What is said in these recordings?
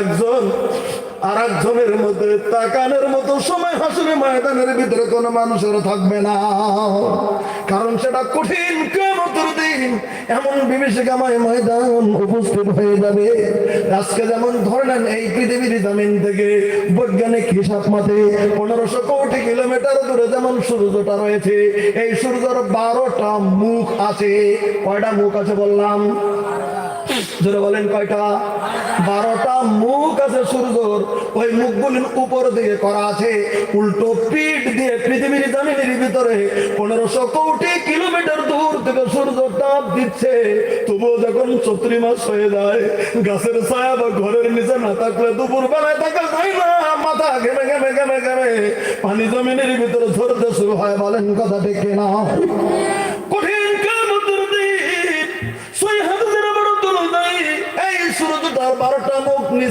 একজন আর একজনের মধ্যে তাকানের মতো সময় হাসুরে ময়দানের ভিতরে কোনো মানুষের থাকবে না। কারণ সেটা কঠিন কেমতের দিন, এমন বিভীষিকাময় ময়দান উপস্থিত হয়ে যাবে। আজকে যেমন ধরলেন এই পৃথিবীর জমিন থেকে বৈজ্ঞানিক হিসাব মতে পনেরোশো কোটি কিলোমিটার দূরে যেমন সূর্যটা রয়েছে, এই সূর্যের বারোটা মুখ আছে। কয়টা মুখ আছে বললাম? জোরে বলেন কয়টা? বারোটা মুখ আছে সূর্যর ওই মুখগুলির উপর দিকে করা আছে। উল্টো পিঠ দিয়ে পৃথিবীর জামিনের ভিতরে পনেরোশো কোটি কিলোমিটার দূর থেকে সূর্য তাপ দিচ্ছে। তবুও যখন চৈত্রি মাস হয়ে যায়, গাছের ছায়া বা ঘরের নিচে না থাকলে দুপুর বেলায় থাকা যায় না। মাথা ঘেমে ঘেমে ঘেমে ঘেমে। পানি জমিনের ভিতরে ঝরতে শুরু হয়, বলেন কথা ঠিক না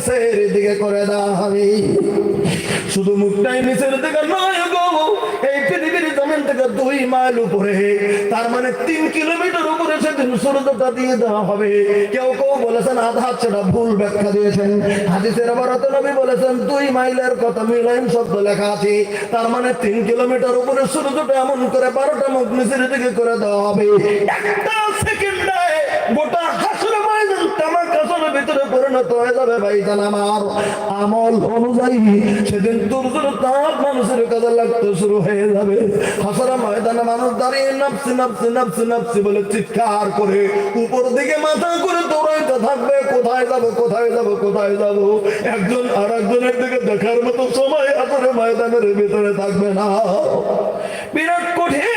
নিচের দিকে করে দেওয়া হবে শুধু মুখটাই নিচের দিকে নয় গো, এই পৃথিবীর জমিন থেকে দুই মাইল উপরে, তার মানে তিন কিলোমিটার উপরে সেদিন সূর্যটা দিয়ে দেওয়া হবে। কেউ কেউ বলেছেন আধা সেটা ভুল ব্যাখ্যা দিয়েছেন। হাদিসের বারত নবী বলেছেন, দুই মাইলের কথা মিলাইন শব্দ লেখা আছে। তার মানে তিন কিলোমিটার উপরে সূর্যটা এমন করে বারোটা মুখ নিচের দিকে করে দেওয়া হবে। একটা সেকেন্ডে গোটা হাসুর মাইল কাসরের ভিতরে পরিণত হয়ে যাবে ভাইজান আমার আমল অনুযায়ী সেদিন দুর্যোগ তাপ মানুষের কাজে লাগতে শুরু হয়ে যাবে। হাসরা ময়দানে মানুষ দাঁড়িয়ে নাপসি নাপসি নাপসি নাপসি বলে চিৎকার করে উপর দিকে মাথা করে দৌড়াইতে থাকবে। কোথায় যাব কোথায় যাব কোথায় যাব? একজন আর একজনের দিকে দেখার মতো সময় হাসরে ময়দানের ভিতরে থাকবে না। বিরাট কঠিন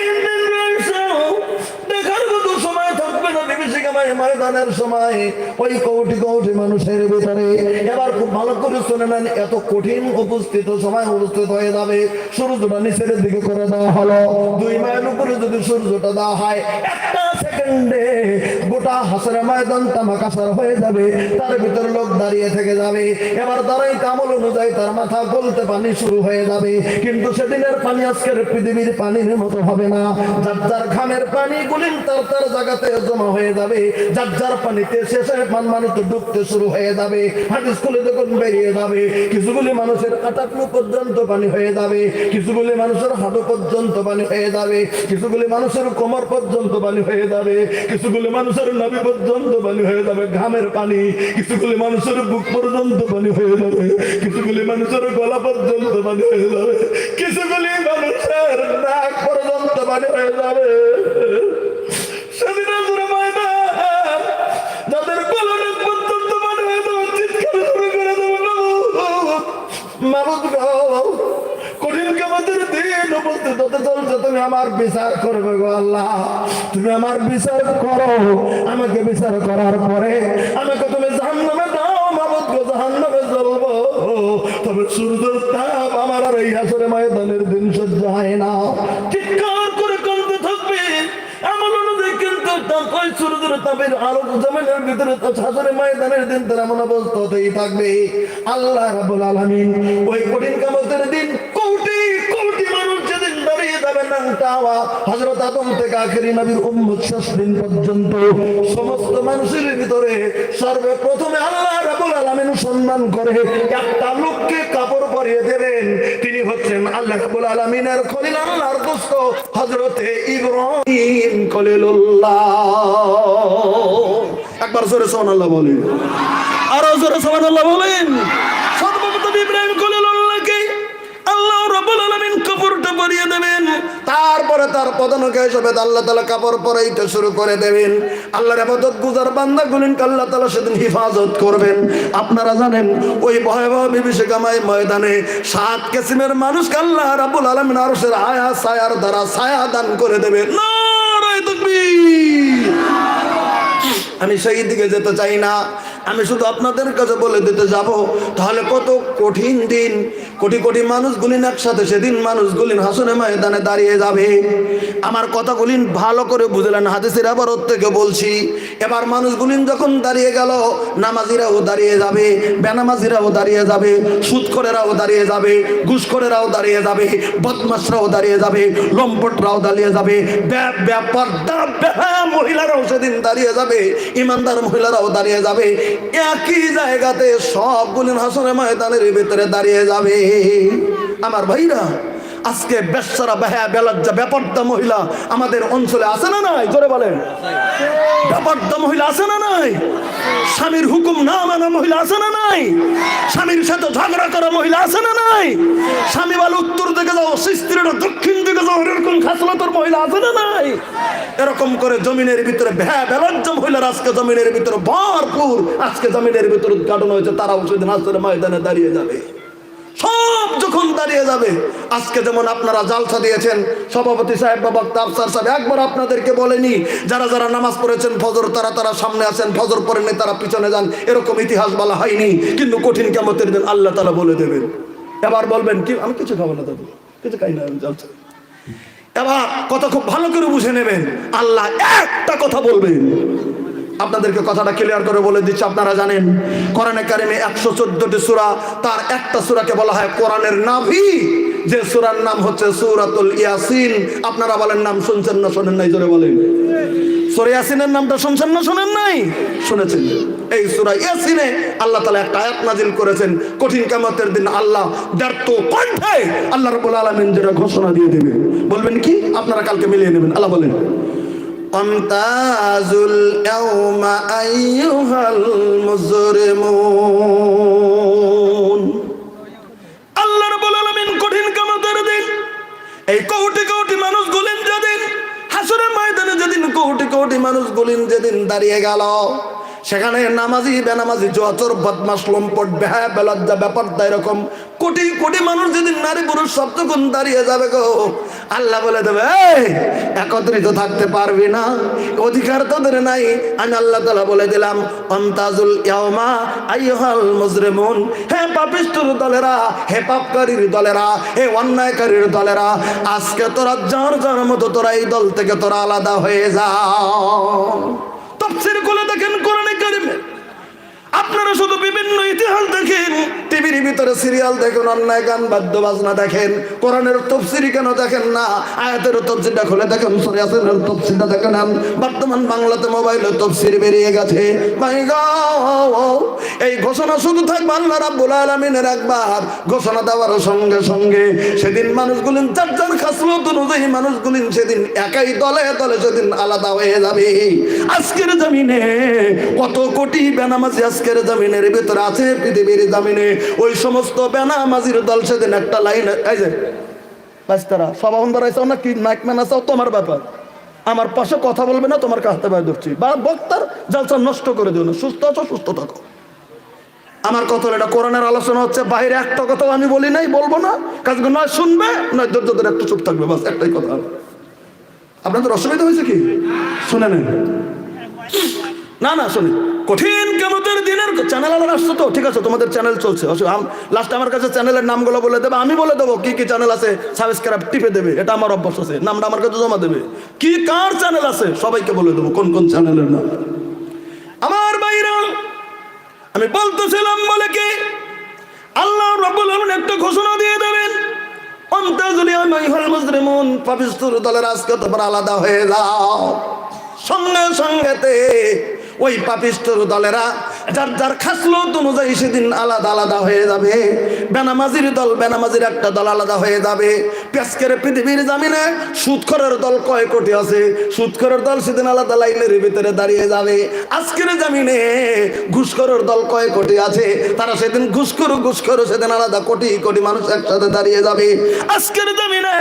গোটা হাসরে ময়দান তামাকাসার হয়ে যাবে। তার ভিতরে লোক দাঁড়িয়ে থেকে যাবে। এবার দাঁড়াই কামল অনুযায়ী তার মাথা গলতে পানি শুরু হয়ে যাবে। কিন্তু সেদিনের পানি আজকের পৃথিবীর পানির মতো হবে না। যার যার ঘামের পানি গুলিন তার তার জায়গাতে জমা হয়ে যাবে। যার যার পানিতে শেষে পান মানুষ ডুবতে শুরু হয়ে যাবে। হাদিস খুলে যখন বেরিয়ে যাবে কিছুগুলি মানুষের আটাকলু পর্যন্ত পানি হয়ে যাবে। কিছুগুলি মানুষের হাঁটু পর্যন্ত পানি হয়ে যাবে। কিছুগুলি মানুষের কোমর পর্যন্ত পানি হয়ে যাবে। কিছুগুলি মানুষের নাভি পর্যন্ত পানি হয়ে যাবে ঘামের পানি। কিছুগুলি মানুষের বুক পর্যন্ত পানি হয়ে যাবে। কিছুগুলি মানুষের গলা পর্যন্ত পানি হয়ে যাবে। কিছুগুলি মানুষের নাক পর্যন্ত পানি হয়ে যাবে। তুমি আমার বিচার করবে গো আল্লাহ। তুমি আমার বিচার করো। আমাকে বিচার করার পরে আমাকে তুমি জাহান্নামে দাও, মাবুদ গো, জাহান্নামে জ্বলবো। তবে সূর্যের তাপ আমার আর এই হাসরে ময়দানের দিন সহ্য হয় না। চিৎকার করে কাঁদতে থাকবে। এমন অনুযায়ী কিন্তু ওই সূর্যের তাপের আলো জমিনের ভিতরে তো হাসরে ময়দানের দিন তার এমন অবস্থা হতেই থাকবে। আল্লাহ রাবুল আলমিন ওই কঠিন কামতের নাংটাওয়া হযরত আদম থেকে আখেরি নবীর উম্মত শেষ দিন পর্যন্ত সমস্ত মানুষের ভিতরে সর্বপ্রথমে আল্লাহ রাবুল আলমিন সম্মান করে একটা লোককে কাপড় পরিয়ে দেবেন তিনি হচ্ছেন আল্লাহ রাবুল আলমিনের খলিল আল্লাহর দোস্ত হজরতে ইব্রাহিম খলিলুল্লাহ। একবার জোরে সোহানাল্লাহ বলেন। আরও জোরে সোহানাল্লাহ বলেন। পরিয়ে দেবেন। তারপরে তার পদনকে হিসেবে আল্লাহ তাআলা কাপড় পরাইতে শুরু করে দেবেন। আল্লাহর ইবাদত গুজার বান্দা গুলিন আল্লাহ তাআলা সেদিন হিফাজত করবেন। আপনারা জানেন, ওই ভয়াবহ বিভীষিকাময় ময়দানে সাত কিসিমের মানুষকে আল্লাহ রাবুল আলামিন আরশের আয়া, ছায়ার দ্বারা ছায়া দান করে দেবে নারায়ে তাকবীর। আমি সেই দিকে যেতে চাই না। আমি শুধু আপনাদের কাছে বলে দিতে যাব, তাহলে কত কঠিন দিন, কোটি কোটি মানুষগুলিন একসাথে সেদিন মানুষগুলিন হাসনে ময়দানে দাঁড়িয়ে যাবে। আমার কথাগুলি ভালো করে বুঝলেন হাদিসের আবার ওর থেকে বলছি। এবার মানুষগুলিন যখন দাঁড়িয়ে গেল, নামাজিরাও দাঁড়িয়ে যাবে, বেনামাজিরাও দাঁড়িয়ে যাবে সুদখোরেরাও দাঁড়িয়ে যাবে, ঘুষখোরেরাও দাঁড়িয়ে যাবে বদমাসরাও দাঁড়িয়ে যাবে, লম্পটরাও দাঁড়িয়ে যাবে, ব্যাপ ব্যাপার মহিলারাও সেদিন দাঁড়িয়ে যাবে। ইমানদার মহিলারাও দাঁড়িয়ে যাবে। একই জায়গাতে সব গুলিন হাসনের ময়দানের ভিতরে দাঁড়িয়ে যাবে। আমার ভাইরা আজকে বেসারা বেহা বেলজ্জা ব্যাপারটা মহিলা আমাদের অঞ্চলে আছে না নাই? জোরে বলেন। ব্যাপারটা মহিলা আছে না নাই? স্বামীর হুকুম না মানা মহিলা আছে না নাই? স্বামীর সাথে ঝগড়া করা মহিলা আছে না নাই? স্বামী বলে, উত্তর দিকে যাও স্ত্রীরা দক্ষিণ দিকে যাও এরকম খাসলতর মহিলা আছে না নাই? এরকম করে জমিনের ভিতরে ভ্যা বেলজ্জা মহিলার আজকে জমিনের ভিতরে ভরপুর, আজকে জমিনের ভিতরে উদ্ঘাটন হয়েছে তারাও সেদিন আসলে ময়দানে দাঁড়িয়ে যাবে। সব যখন দাঁড়িয়ে যাবে, আজকে যেমন আপনারা জালসা দিয়েছেন, সভাপতি সাহেব বা বক্তা আফসার সাহেব, একবার আপনাদেরকে বলেনি, যারা যারা নামাজ পড়েছেন, ফজর, তারা তারা সামনে আছেন ফজর পড়েননি তারা পিছনে যান, এরকম ইতিহাস বলা হয়নি, কিন্তু কঠিন কেমতের দিন আল্লাহ তালা বলে দেবেন। এবার বলবেন, কি, আমি কিছু খাব না দাদু, কিছু খাই না জালসা। এবার কথা খুব ভালো করে বুঝে নেবেন, আল্লাহ একটা কথা বলবেন। আপনাদেরকে কথাটা ক্লিয়ার করে বলে দিচ্ছি, আপনারা জানেন, কোরআনে কারিমে একশো চোদ্দটি সুরা, তার একটা সুরাকে বলা হয় কোরআনের নাভি। যে সুরার নাম হচ্ছে সুরাতুল ইয়াসিন। আপনারা বলেন নাম শুনছেন না শোনেন নাই, জোরে বলেন। সুরা ইয়াসিনের নামটা শুনছেন না শোনেন নাই? শুনেছেন। এই সুরা ইয়াসিনে আল্লাহ তালা একটা আয়াত নাজিল করেছেন, কঠিন কামতের দিন আল্লাহ কণ্ঠে আল্লাহ রবুল আলমিন যেটা ঘোষণা দিয়ে দেবে বলবেন কি? আপনারা কালকে মিলিয়ে নেবেন। আল্লাহ বলেন। ওয়ামতাজুল ইয়াউমা আইয়ুহাল মুজরিমুন আল্লাহ রাব্বুল আলামিন কঠিন কিয়ামতের দিন, এই কোটি কোটি মানুষ গুলেন যেদিন, হাসরের ময়দানে যেদিন কোটি কোটি মানুষ গুলেন যেদিন দাঁড়িয়ে গেল সেখানে নামাজি বেনামাজি জোয়াচর বদমাস লম্পট বেহা বেলজ্জা ব্যাপারটা এরকম কোটি কোটি মানুষ যেদিন নারী পুরুষ সব তখন দাঁড়িয়ে যাবে গো আল্লাহ বলে দেবে "এই, একত্রিত থাকতে পারবি না অধিকার তোদের নাই। আমি আল্লাহ তালা বলে দিলাম অন্তাজুল ইয়ামা আইহাল মুজরিমুন। হে পাপিষ্ঠর দলেরা হে পাপকারীর দলেরা হে অন্যায়কারীর দলেরা আজকে তোরা যার যার মতো তোরা এই দল থেকে তোরা আলাদা হয়ে যাও। তফসির খুলে দেখেন কোরআনে কারিমে। আপনারা শুধু বিভিন্ন ইতিহাস দেখেন। টিভির ভিতরে সিরিয়াল দেখেন, অন্যায় গান বাদ্য বাজনা দেখেন, কোরআনের তফসিরি কেন দেখেন না? আয়াতের তফসিরটা খুলে দেখেন সরিয়াসের তফসিরটা দেখেন। বর্তমান বাংলাতে মোবাইলে তফসির বেরিয়ে গেছে। এই ঘোষণা শুধু থাকবে আল্লাহ রাব্বুল আলামিনের একবার। ঘোষণা দেওয়ার সঙ্গে সঙ্গে সেদিন মানুষগুলি যার যার খাসলত অনুযায়ী মানুষগুলি সেদিন একাই দলে দলে সেদিন আলাদা হয়ে যাবে। আজকের জমিনে কত কোটি বেনামাজি আজকের জমিনের ভিতরে আছে পৃথিবীর জমিনে। ওই সমস্ত বেনামাজির দল সেদিন একটা লাইন যে বাস্তারা না কি তোমার ব্যাপার। আমার পাশে কথা বলবে না, তোমার ধরছি। বা বক্তার জালসা নষ্ট করে দিও না, সুস্থ আছো, সুস্থ থাকো। আমার কথা এটা কোরআনের আলোচনা হচ্ছে, বাইরে একটা কথাও আমি বলি নাই, বলব না। কাজ নয়, শুনবে, নয়, ধৈর্য ধরে একটু চুপ থাকবে, বাস, একটাই কথা। আপনাদের অসুবিধা হয়েছে কি? শুনে নেন। না না, শুনি। কঠিন কেমতের দিনের চ্যানেল আমার আসছো তো? ঠিক আছে, তোমাদের চ্যানেল চলছে। লাস্ট আমার কাছে চ্যানেলের নামগুলো বলে দেবে, আমি বলে দেবো কি কি চ্যানেল আছে সাবস্ক্রাইব টিপে দেবে, এটা আমার অভ্যাস আছে, নামটা আমার কাছে জমা দেবে। কি কার চ্যানেল আছে? সবাইকে বলে দেবো কোন কোন চ্যানেলের নাম। আমার বাইরা আমি বলতেছিলাম বলে কি, আল্লাহ রাব্বুল আলামিন একটা ঘোষণা দিয়ে দেবেন আলাদা হয়ে যাও। সঙ্গে সঙ্গেতে ওই পাপিষ্ঠর দলেরা, যার যার খাসলত অনুযায়ী সেদিন আলাদা আলাদা হয়ে যাবে। বেনামাজির দল, বেনামাজির একটা দল আলাদা হয়ে যাবে। পেস্কের পৃথিবীর জামিনে সুৎখরের দল কয় কোটি আছে? সুৎখরের দল সেদিন আলাদা লাইনের ভিতরে দাঁড়িয়ে যাবে। আজকের জামিনে ঘুষখোরের দল কয় কোটি আছে? তারা সেদিন ঘুষখোর ঘুষখোর সেদিন আলাদা কোটি কোটি মানুষ একসাথে দাঁড়িয়ে যাবে। আজকের জামিনে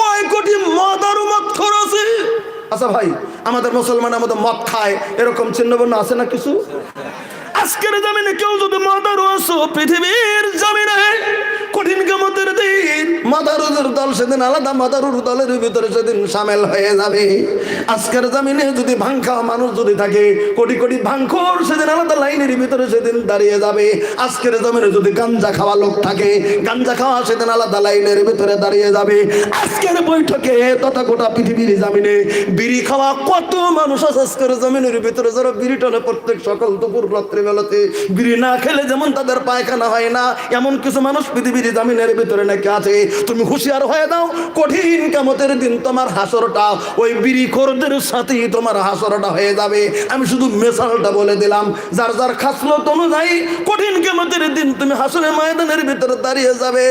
কয় কোটি মদার মত আছে আচ্ছা ভাই, আমাদের মুসলমান আমাদের মদ খায়, এরকম চিহ্নবর্ণ আছে না কিছু? আজকের জমিনে কেউ যদি মদার আসো পৃথিবীর জমিনে কঠিন কামতের দিন মাদারুদের দল সেদিন আলাদা মাদারুর দলের ভিতরে সেদিন সামিল হয়ে যাবে। আজকের জামিনে যদি ভাং খাওয়া মানুষ যদি থাকে, কোটি কোটি ভাঙখোর সেদিন আলাদা লাইনের ভিতরে সেদিন দাঁড়িয়ে যাবে। আজকের জামিনে যদি গাঞ্জা খাওয়া লোক থাকে, গাঞ্জা খাওয়া সেদিন আলাদা লাইনের ভিতরে দাঁড়িয়ে যাবে। আজকের বৈঠকে তথা গোটা পৃথিবীর জামিনে বিড়ি খাওয়া কত মানুষ আছে আজকের জামিনের ভিতরে? যারা বিড়ি টানে প্রত্যেক সকাল দুপুর রাত্রি বেলাতে বিড়ি না খেলে যেমন তাদের পায়খানা হয় না, এমন কিছু মানুষ পৃথিবীর জামিনের ভিতরে নাকি আছে? তুমি হুঁশিয়ার হয়ে দাও, কঠিন কামতের দিন তোমার হাসরটা, ওই বিড়ি খোরদের সাথেই তোমার হাসরটা হয়ে যাবে। আমি শুধু মেশালটা বলে দিলাম, যার যার খাসলত অনুযায়ী কঠিন কামতের দিন তুমি হাসরে ময়দানের ভিতরে দাঁড়িয়ে যাবে।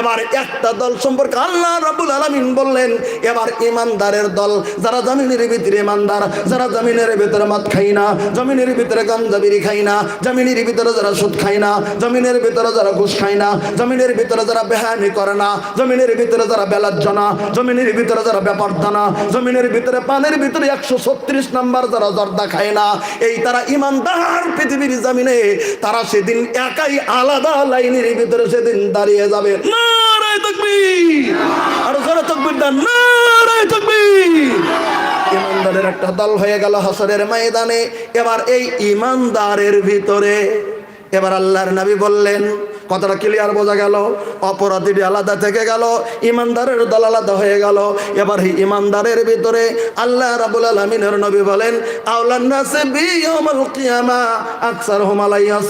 এবার একটা দল সম্পর্কে আল্লাহ রাবুল আলামিন বললেন, এবার ইমানদারের দল, যারা জামিনের ভিতরে ইমানদার, যারা জামিনের ভিতরে মদ খাই না, জমিনের ভিতরে গাঞ্জা বিড়ি খাই না, জমিনের ভিতরে যারা সুদ খাই না, জমিনের ভিতরে যারা ঘুষ খাই না, জমিনের ভিতরে যারা বেহানি করে না, জমিনের ভিতরে যারা বেলাজ্জ না, জমিনের ভিতরে যারা ব্যাপার দানা জমিনের ভিতরে পানের ভিতরে একশো ছত্রিশ নাম্বার যারা জর্দা খায় না, এই তারা ইমানদার পৃথিবীর জমিনে, তারা সেদিন একাই আলাদা লাইনের ভিতরে সেদিন দাঁড়িয়ে যাবে। আর ইমানদারের একটা দল হয়ে গেল হাসরের ময়দানে, এবার এই ইমানদারের ভিতরে এবার আল্লাহর নবী বললেন, কথাটা ক্লিয়ার বোঝা গেল, অপরাধীটি আলাদা থেকে গেল, ইমানদারের দল আলাদা হয়ে গেল। এবার ইমানদারের ভিতরে আল্লাহ রাবুল আলমিনের নবী বলেন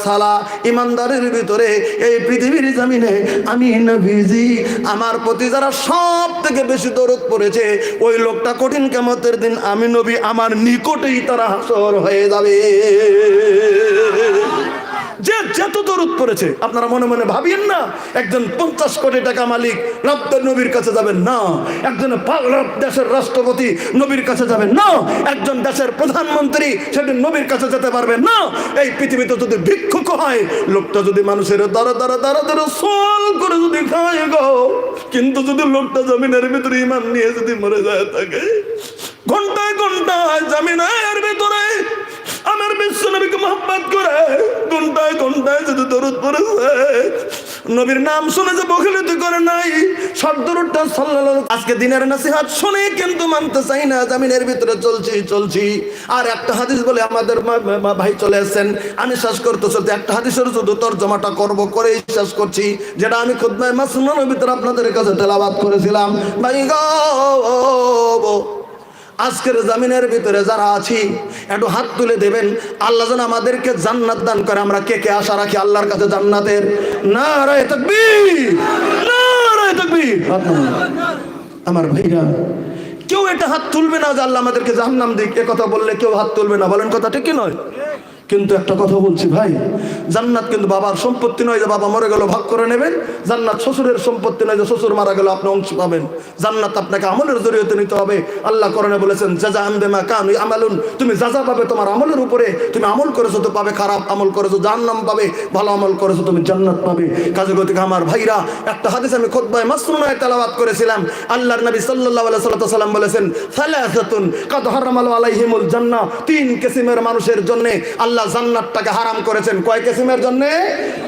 সালা ইমানদারের ভিতরে এই পৃথিবীর জামিনে আমি নবীজি, আমার প্রতি যারা সব থেকে বেশি দরদ পড়েছে, ওই লোকটা কঠিন কেমতের দিন আমি নবী, আমার নিকটেই তারা হাসর হয়ে যাবে। যে যত দরুদ পড়েছে, আপনারা মনে মনে ভাবিয়েন না, একজন পঞ্চাশ কোটি টাকা মালিক রব্দের নবীর কাছে যাবেন না। একজন দেশের রাষ্ট্রপতি নবীর কাছে যাবেন না। একজন দেশের প্রধানমন্ত্রী সেদিন নবীর কাছে যেতে পারবেন না। এই পৃথিবীতে যদি ভিক্ষুক হয়, লোকটা যদি মানুষের দ্বারা দ্বারা দ্বারা দ্বারা সোল করে যদি খায় গো, কিন্তু যদি লোকটা জমিনের ভিতরে ইমান নিয়ে যদি মরে যায় থাকে, ঘন্টায় ঘন্টায় জমিনের ভিতরে আমার বিশ্ব নবীকে মোহাম্মত করে ঘন্টায় ঘন্টায় যদি দরুদ পড়েছে, নবীর নাম শুনে যে বখিলিত করে নাই, সব দরুদটা সাল্লাল্লাহু আজকে দিনের নসিহত শুনে কিন্তু মানতে চাই না, জামিনের ভিতরে চলছি চলছি। আর একটা হাদিস বলে আমাদের ভাই চলে এসেছেন, আমি শেষ করতে চলতে একটা হাদিসের শুধু তর্জমাটা করব, করেই শেষ করছি, যেটা আমি খুদ্ায় ভিতরে আপনাদের কাছে তেলাবাদ করেছিলাম। ভাই গো আজকের জামিনের ভিতরে যারা আছি, একটু হাত তুলে দেবেন। আল্লাহ যেন আমাদেরকে জান্নাত দান করে। আমরা কে কে আশা রাখি? আল্লাহর কাছে জান্নাতের। না রায় হাত আমার ভাইরা, কেউ এটা হাত তুলবে না যে আল্লাহ আমাদেরকে জাহান্নাম দিক। এ কথা বললে কেউ হাত তুলবে না। বলেন কথা ঠিক কি নয়? কিন্তু একটা কথা বলছি ভাই, জান্নাত কিন্তু বাবার সম্পত্তি নয় যে বাবা মরে গেল ভাগ করে নেবেন জান্নাত শ্বশুরের সম্পত্তি নয় যে শ্বশুর মারা গেল আপনি অংশ পাবেন। জান্নাত আপনাকে আমলের জড়িয়ে নিতে হবে। আল্লাহ করণে বলেছেন যাজা আমবেমা কান আমালুন তুমি যাজা পাবে তোমার আমলের উপরে, তুমি আমল করেছ তো পাবে, খারাপ আমল করেছ, জাহান্নাম পাবে, ভালো আমল করেছ তুমি জান্নাত পাবে। কাজে গতিকে আমার ভাইরা, একটা হাদিস আমি খোদ্বায় মাসরুনায় তেলাওয়াত করেছিলাম। আল্লাহর নবী সাল্লাল্লাহু আলাইহি সাল্লাম বলেছেন, সালাসাতুন, কাদ হারামাল আলাইহিমুল জান্নাহ তিন কিসিমের মানুষের জন্য আল্লাহ জান্নাতটাকে হারাম করেছেন। কয় কিসিমের জন্য?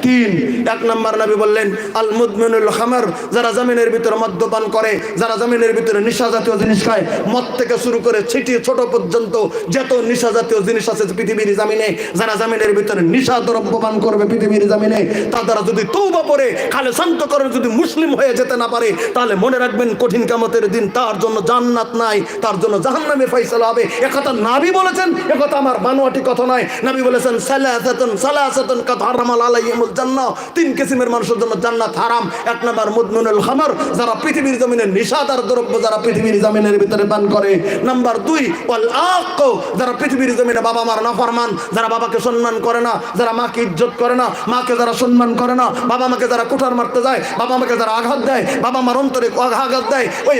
তিন। এক নম্বর নবী বললেন আল মুদমিনুল খামার, যারা জমিনের ভিতরে মদ্যপান করে, যারা জমিনের ভিতরে নিশা জাতীয় জিনিস খায়, মদ থেকে শুরু করে ছিটিয়ে ছোট পর্যন্ত যত নিশা জাতীয় জিনিস আছে পৃথিবীর জামিনে, যারা জামিনের ভিতরে নিশা দ্রব্য পান করবে পৃথিবীর জামিনে তার যদি তৌবা পড়ে খালে শান্ত করে যদি মুসলিম হয়ে যেতে না পারে, তাহলে মনে রাখবেন কঠিন কামতের দিন তার জন্য জান্নাত নাই, তার জন্য জাহান্নামের ফয়সালা হবে। একথা নাবি বলেছেন, একথা আমার বানোয়াটি কথা নয়। নাবি বলেছেন, সালাসাতুন সালাসাতুন কাদ হারামাল আলাইহিমুল জান্নাহ। তিন কিসিমের মানুষের জন্য জান্নাত হারাম। এক নাম্বার মুদমিনুল খামার, যারা পৃথিবীর জমিনে নিশাদার দ্রব্য যারা পৃথিবীর জমিনের ভিতরে পান করে। নাম্বার দুই, ওয়াল আক যারা পৃথিবীর জমিনে বাবা মার নাফরমান, যারা বাবাকে সম্মান করে না, যারা মাকে ইজ্জত করে না, মাকে যারা সম্মান করে না, বাবা মাকে যারা কুঠার মারতে যায়, বাবা মাকে যারা আঘাত দেয়, বাবা মার অন্তরে আঘাত দেয়, ওই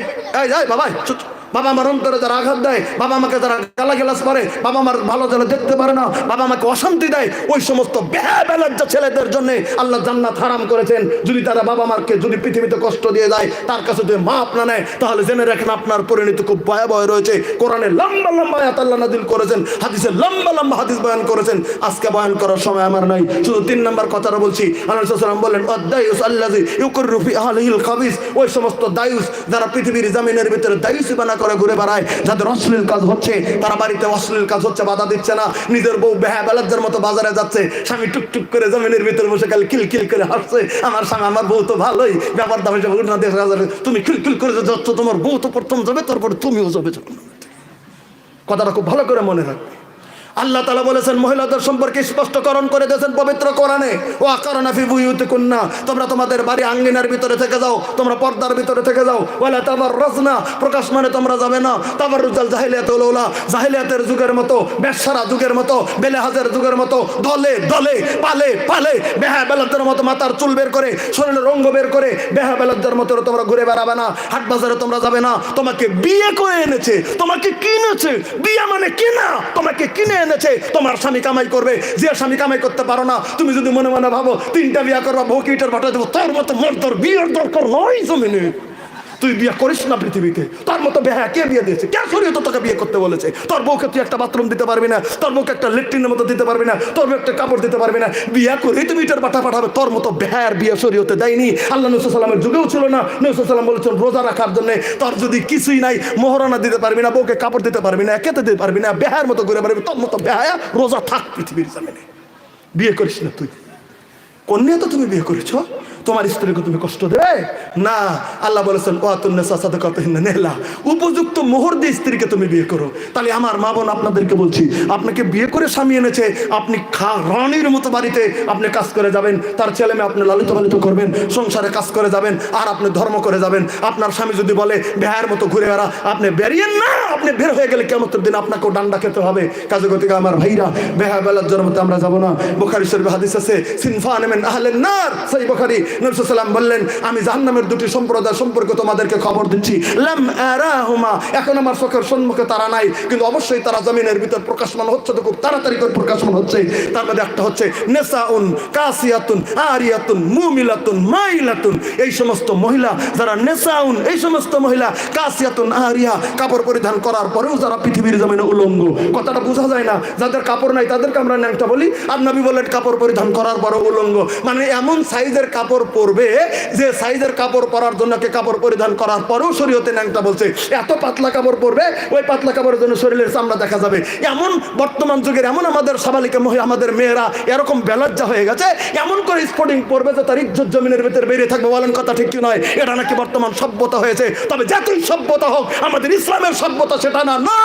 বাবা বাবা আমার অন্তরে যারা আঘাত দেয়, বাবা আমাকে যারা গালা গেলাস করে বাবা আমার ভালো যেন দেখতে পারে না, বাবা আমাকে অশান্তি দেয়, ওই সমস্ত বেহাবেলাজ্জা ছেলেদের জন্য আল্লাহ জান্নাত হারাম করেছেন। যদি তারা বাবা মারকে যদি পৃথিবীতে কষ্ট দিয়ে দেয় তার কাছে যদি মাপ না নেয়, তাহলে জেনে রাখেন আপনার পরিণতি খুব ভয়াবহ রয়েছে। কোরআনে লম্বা লম্বা আয়াত আল্লাহ নাজিল করেছেন, হাদিসে লম্বা লম্বা হাদিস বয়ান করেছেন। আজকে বয়ান করার সময় আমার নাই, শুধু তিন নম্বর কথাটা বলছি। আল্লাহ সাল্লাম বললেন অদ্দায়ুস আল্লাজি ইউকুর রুফি খাবিস। ওই সমস্ত দায়ুস যারা পৃথিবীর জামিনের ভিতরে দায়ুসি বানা করে ঘুরে বেড়ায়। যাদের অশ্লীল কাজ হচ্ছে, তারা বাড়িতে অশ্লীল কাজ হচ্ছে, বাধা দিচ্ছে না। নিজের বউ বেহা বেলাজ্জার মতো বাজারে যাচ্ছে। স্বামী টুকটুক করে জমিনের ভিতরে বসে খালি কিল কিল করে হাসছে। আমার স্বামী, আমার বউ তো ভালোই। ব্যাপার দাম হিসেবে উঠনা হাজারে। তুমি কিল কিল করে যাচ্ছ, তোমার বউ তো প্রথম যাবে, তারপরে তুমিও যাবে কথাটা খুব ভালো করে মনে রাখবে। আল্লাহ তালা বলেছেন, মহিলাদের সম্পর্কে স্পষ্টকরণ করে দিয়েছেন পবিত্র কোরআনে। ও আকারণা ফি বুয়ুতে কন্যা তোমরা তোমাদের বাড়ি আঙ্গিনার ভিতরে থেকে যাও, তোমরা পর্দার ভিতরে থেকে যাও। ওয়ালা তাবার রজনা প্রকাশ মানে তোমরা যাবে না। তাবার রুজাল জাহিলিয়াত উলৌলা জাহিলিয়াতের যুগের মতো বেশারা যুগের মতো, বেলেহাজের যুগের মতো দলে দলে পালে পালে, বেহা বেলাদের মতো মাথার চুল বের করে, শরীরের রঙ্গ বের করে, বেহা বেলাদের মতো তোমরা ঘুরে বেড়াবে না হাট বাজারে তোমরা যাবে না। তোমাকে বিয়ে করে এনেছে, তোমাকে কিনেছে। বিয়ে মানে কিনা, তোমাকে কিনে এনেছে, তোমার স্বামী কামাই করবে। যে স্বামী কামাই করতে পারো না, তুমি যদি মনে মনে ভাবো, তিনটা বিয়া করবা ভোকিটার ভাটা দেবো, তোর মতো মোর তোর বিয়ের দরকার নয় জমিনে। তুই বিয়ে করিস না পৃথিবীতে। তার মতো বেহা কে বিয়ে দিয়েছে? কে তো তোকে বিয়ে করতে বলেছে? তোর বউকে তুই একটা বাথরুম দিতে পারবি না, তোর বউকে একটা লেট্রিনের মতো দিতে পারবি না, তোর একটা কাপড় দিতে পারবি না। বিয়ে করে তুমি ইটার বাটা পাঠাবে। তোর মতো বেহার বিয়ে শরীয়তে দেয়নি। আল্লাহ নসুসাল্লামের যুগেও ছিল না। নসুসাল্লাম বলেছেন, রোজা রাখার জন্য তোর যদি কিছুই নাই মহারণা দিতে পারবি না, বউকে কাপড় দিতে পারবি না খেতে দিতে পারবি না বেহার মতো ঘুরে পারবি তোর মতো বেহায়া রোজা থাক পৃথিবীর জামিনে। বিয়ে করিস না তুই। কন্যা তো তুমি বিয়ে করেছ? তোমার স্ত্রীকে তুমি কষ্ট দেবে? না, আল্লাহ বলেছেন নেলা। উপযুক্ত মোহর দিয়ে স্ত্রীকে তুমি বিয়ে করো। তাহলে আমার মা বোন আপনাদেরকে বলছি, আপনাকে বিয়ে করে স্বামী এনেছে, আপনি খা, রানীর মতো বাড়িতে আপনি কাজ করে যাবেন, তার ছেলে মেয়ে আপনি লালিত পালিত করবেন, সংসারে কাজ করে যাবেন, আর আপনি ধর্ম করে যাবেন। আপনার স্বামী যদি বলে বেহার মতো ঘুরে বেড়া, আপনি বেরিয়েন না, আপনি বের হয়ে গেলে কেমন দিন আপনাকেও ডান্ডা খেতে হবে। কাজে গতিকে আমার ভাইরা বেহা বেলার জন্মতে আমরা যাব না। বোখারি শরীফ হাদিস আছে, সিনফান মেন আহলেন নার সেই বোখারি। নবসাল্লাম বললেন, আমি জাহান্নামের দুটি সম্প্রদায় সম্পর্কে তোমাদেরকে খবর দিচ্ছি। লাম আরাহুমা। এখন আমার চোখের সম্মুখে তারা নাই, কিন্তু অবশ্যই তারা জমিনের ভিতর প্রকাশমান হচ্ছে, তো খুব তাড়াতাড়ি করে প্রকাশমান হচ্ছে। তার মধ্যে একটা হচ্ছে, নেসাউন, কাসিয়াতুন, আরিয়াতুন, মুমিলাতুন, মাইলাতুন। এই সমস্ত মহিলা যারা নেসাউন, এই সমস্ত মহিলা কাসিয়াতুন, আরিয়া, কাপড় পরিধান করার পরেও যারা পৃথিবীর জমিনে উলঙ্গ, কথাটা বোঝা যায় না। যাদের কাপড় নাই, তাদেরকে আমরা ন্যাংটা বলি, আর নবী বললেন, কাপড় পরিধান করার পরেও উলঙ্গ। মানে এমন সাইজের কাপড় পরবে, যে সাইজের কাপড় পরার জন্য কে কাপড় পরিধান করার পরেও শরীয়তে ন্যাংটা বলছে। এত পাতলা কাপড় পরবে, ওই পাতলা কাপড়ের জন্য শরীরের চামড়া দেখা যাবে। এমন বর্তমান যুগের, এমন আমাদের সাবালিকা মহিলা আমাদের মেয়েরা এরকম বেলজ্জা হয়ে গেছে, এমন করে স্পোর্টিং পরবে যে তার ইজ্জত জমিনের ভিতরে বেরিয়ে থাকবে। বলেন কথা ঠিক কি নয়? এটা নাকি বর্তমান সভ্যতা হয়েছে। তবে যতই সভ্যতা হোক, আমাদের ইসলামের সভ্যতা সেটা না। না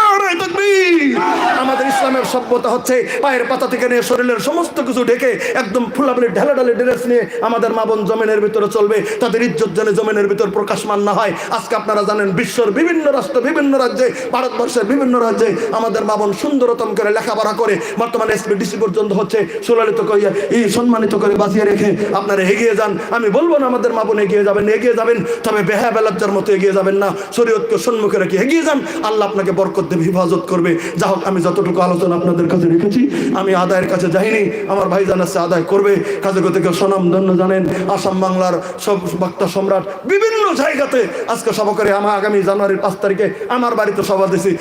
আমাদের ইসলামের সভ্যতা হচ্ছে পায়ের পাতা থেকে নিয়ে শরীরের সমস্ত কিছু ঢেকে একদম ফুলাফুলি ঢেলে ঢালে ড্রেস নিয়ে আমাদের মা বোন জমিনের ভিতরে চলবে, তাদের ইজ্জত যেন জমিনের ভিতর প্রকাশমান না হয়। আজকে আপনারা জানেন, বিশ্বের বিভিন্ন রাষ্ট্র, বিভিন্ন রাজ্যে, ভারতবর্ষের বিভিন্ন রাজ্যে আমাদের মা বোন সুন্দরতম করে লেখাপড়া করে, বর্তমানে এসপি ডিসি পর্যন্ত হচ্ছে সুলালিত করিয়া এই সম্মানিত করে বাঁচিয়ে রেখে আপনারা এগিয়ে যান। আমি বলব না আমাদের মা বোন এগিয়ে যাবেন এগিয়ে যাবেন, তবে বেহা বেলাজ্জার মতো এগিয়ে যাবেন না। শরীয়তকে সম্মুখে রেখে এগিয়ে যান, আল্লাহ আপনাকে বরকত দেবে, হেফাজত করবে। যা হোক, আমি যতটুকু আলোচনা আপনাদের কাছে রেখেছি, আমি আদায়ের কাছে যাইনি, আমার ভাই জানাচ্ছে আদায় করবে। কাজে থেকে সনাম ধন্য জানেন আসাম বাংলার সব বক্তা সম্রাট বিভিন্ন জায়গাতে আজকে সভা করে আমার আগামী জানুয়ারির পাঁচ তারিখে আমার বাড়িতে সভা দিছি।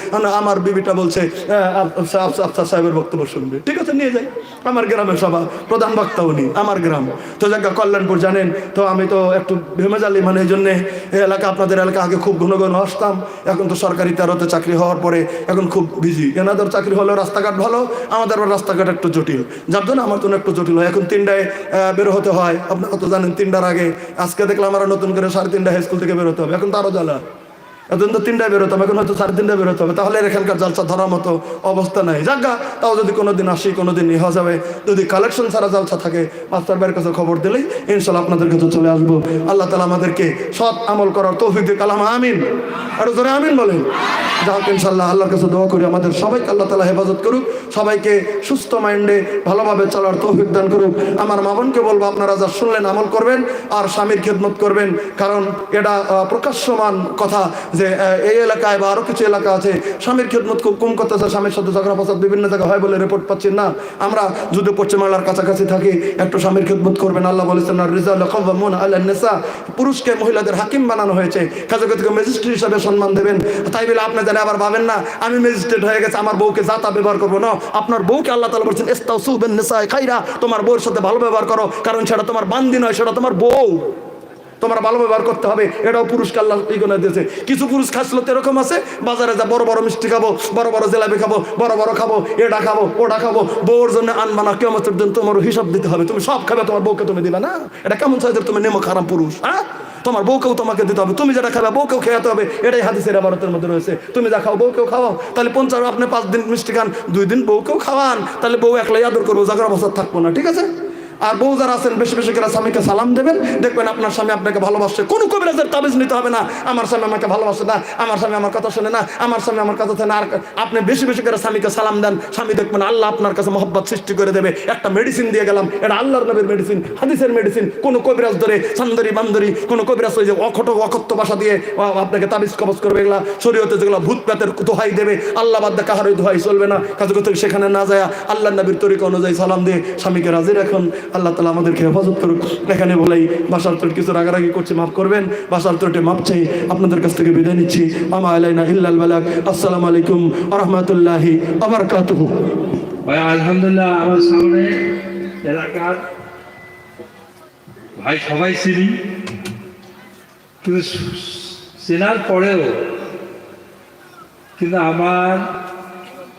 আমার বিবিটা বলছে আফসার সাহেবের বক্তব্য শুনবে। ঠিক আছে, নিয়ে যাই। আমার গ্রামের সভা, প্রধান বক্তা উনি, আমার গ্রাম। তো জায়গা কল্যাণপুর জানেন, তো আমি তো একটু ভেমেজালি মানে এই জন্যে এলাকা, আপনাদের এলাকা আগে খুব ঘন ঘন আসতাম। এখন তো সরকারি তেরোতে চাকরি হওয়ার পরে এখন খুব বিজি এনাদের চাকরি হলেও রাস্তাঘাট ভালো, আমাদের রাস্তাঘাট একটু জটিল। যার জন্য আমার জন্য একটু জটিল হয়। এখন তিনটায় বের হতে হয়। আপনারা তো তিনটার আগে। আজকে দেখলাম আমরা নতুন করে সাড়ে তিনটা হাই স্কুল থেকে বেরোতে হবে। এখন তারও জ্বালা। এখন তো তিনটায় বেরোতে হবে এখন হয়তো সাড়ে তিনটায় বেরোতে হবে। তাহলে এখানকার জালসা ধরার মতো অবস্থা নাই। যাজ্ঞা তাও যদি কোনো দিন আসি কোনো দিন ইহা যাবে, যদি কালেকশন ছাড়া জালসা থাকে, মাস্টার ভাইয়ের কাছে খবর দিলেই ইনশাল্লাহ আপনাদের কাছে চলে আসব। আল্লাহ তালা আমাদেরকে সৎ আমল করার তৌফিক দিয়ে কালাম আমিন। আর জোরে আমিন বলেন। যা হোক ইনশাল্লাহ আল্লাহর কাছে দোয়া করি, আমাদের সবাইকে আল্লাহ তালা হেফাজত করুক, সবাইকে সুস্থ মাইন্ডে ভালোভাবে চলার তৌফিক দান করুক। আমার মা বোনকে বলব, আপনারা যা শুনলেন আমল করবেন, আর স্বামীর খেদমত করবেন, কারণ এটা প্রকাশ্যমান কথা। যে এই এলাকায় বা আরও কিছু এলাকা আছে, স্বামীর খেদমত খুব কম করতেছে, স্বামীর সাথে ঝগড়া ফাসাদ বিভিন্ন জায়গায় হয় বলে রিপোর্ট পাচ্ছি না। আমরা যদি পশ্চিমালার কাছাকাছি থাকি, একটু স্বামীর খেদমত করবেন, আল্লাহ বলেছেন আলান নিসা। পুরুষকে মহিলাদের হাকিম বানানো হয়েছে। কাজে থেকে ম্যাজিস্ট্রেট হিসাবে সম্মান দেবেন। তাই বলে আপনি জানে আবার ভাবেন না, আমি ম্যাজিস্ট্রেট হয়ে গেছে, আমার বউকে জাতা ব্যবহার করব। না, আপনার বউকে আল্লাহ তাআলা বলছেন ইস্তাউ সুবেন নিসায় খাইরা, তোমার বউর সাথে ভালো ব্যবহার করো, কারণ সেটা তোমার বান্দি নয়, সেটা তোমার বউ। তোমরা ভালো ব্যবহার করতে হবে, এটাও পুরুষকে আল্লাহ ই করে দিয়েছে। কিছু পুরুষ খাসলত এরকম আছে, বাজারে যা বড় বড় মিষ্টি খাব, বড় বড় জেলাপি খাব, বড় বড় খাব, এটা খাব, ওটা খাব, বউর জন্য আনবা না কেমন জন্য তোমার হিসাব দিতে হবে। তুমি সব খাবে, তোমার বউকে তুমি দিবে না। এটা কেমন সাইজের তুমি নেমো খারাপ পুরুষ হ্যাঁ তোমার বউকেও তোমাকে দিতে হবে, তুমি যেটা খাবে বউকেও খেয়াতে হবে, এটাই হাদিসের আবারতের মধ্যে রয়েছে। তুমি যা খাও বউকেও খাওয়াও, তাহলে পঞ্চাশ, আপনি পাঁচ দিন মিষ্টি খান, দুই দিন বউকেও খাওয়ান, তাহলে বউ একলাই আদর করব, জাগরা বছর থাকব না, ঠিক আছে? আর বউ যারা আছেন, বেশি বেশি করে স্বামীকে সালাম দেবেন। দেখবেন আপনার স্বামী আপনাকে ভালোবাসছে। কোনো কবিরাজের তাবিজ নিতে হবে না। আমার স্বামী আমাকে ভালোবাসে না, আমার স্বামী আমার কথা শোনে না, আমার স্বামী আমার কথা শোনে আর আপনি বেশি বেশি করে স্বামীকে সালাম দেন। স্বামী দেখবেন আল্লাহ আপনার কাছে মহব্বত সৃষ্টি করে দেবে। একটা মেডিসিন দিয়ে গেলাম। এটা আল্লাহর নবীর মেডিসিন হাদিসের মেডিসিন কোনো কবিরাজ ধরে সান্দরি বান্দরি, কোনো কবিরাজ ওই যে অখট অকত্য ভাষা দিয়ে আপনাকে তাবিজ কবজ করবে। এগুলা শরীয়তে যেগুলো ভূত প্রেতের দোহাই দেবে, আল্লাহ বাদ কাহারই দোহাই চলবে না। কাজ কোথাও সেখানে না যায় আল্লাহ নবীর তরিকা অনুযায়ী সালাম দিয়ে স্বামীকে রাজি রাখুন। আল্লাহ তালা আমাদেরকে হেফাজত করুক। এখানে বলেই বাসার তোর কিছু রাগারাগি করছে, মাফ করবেন। বাসার তোরটে মাপ চাই, আপনাদের কাছ থেকে বিদায় নিচ্ছি। আমা আলাইনা ইল্লাল বালাক আসসালামু আলাইকুম আরহামতুল্লাহি আবার কাতুহু ভাই, আলহামদুলিল্লাহ, আমার সামনে এলাকার ভাই, সবাই চিনি। কিন্তু চেনার পরেও কিন্তু আমার